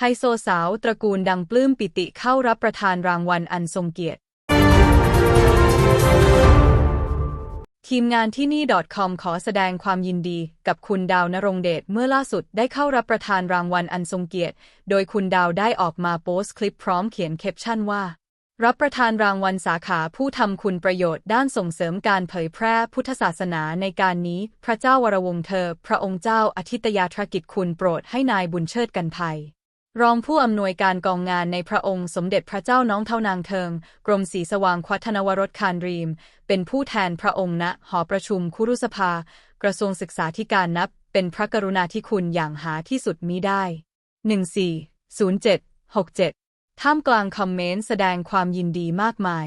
ไฮโซสาวตระกูลดังปลื้มปิติเข้ารับประทานรางวัลอันทรงเกียรติ ทีมงานที่นี่ .com ขอแสดงความยินดีกับคุณดาวนรงเดชเมื่อล่าสุดได้เข้ารับประทานรางวัลอันทรงเกียรติ โดยคุณดาวได้ออกมาโพสต์คลิปพร้อมเขียนแคปชั่นว่า รับประทานรางวัลสาขาผู้ทำคุณประโยชน์ด้านส่งเสริมการเผยแพร่พุทธศาสนาในการนี้ พระเจ้าวรวงเธอ พระองค์เจ้าอธิตยาธรกิจคุณโปรดให้นายบุญเชิดกันภัย รองผู้อำนวยการกองงานในพระองค์สมเด็จพระเจ้าน้องเท่านางเทิง กรมศรีสว่างควัฒนวรสคารรีม เป็นผู้แทนพระองค์ณหอประชุมคุรุสภา กระทรวงศึกษาธิการนับ เป็นพระกรุณาธิคุณอย่างหาที่สุดมิได้ 140767 ท่ามกลางคอมเมนต์แสดงความยินดีมากมาย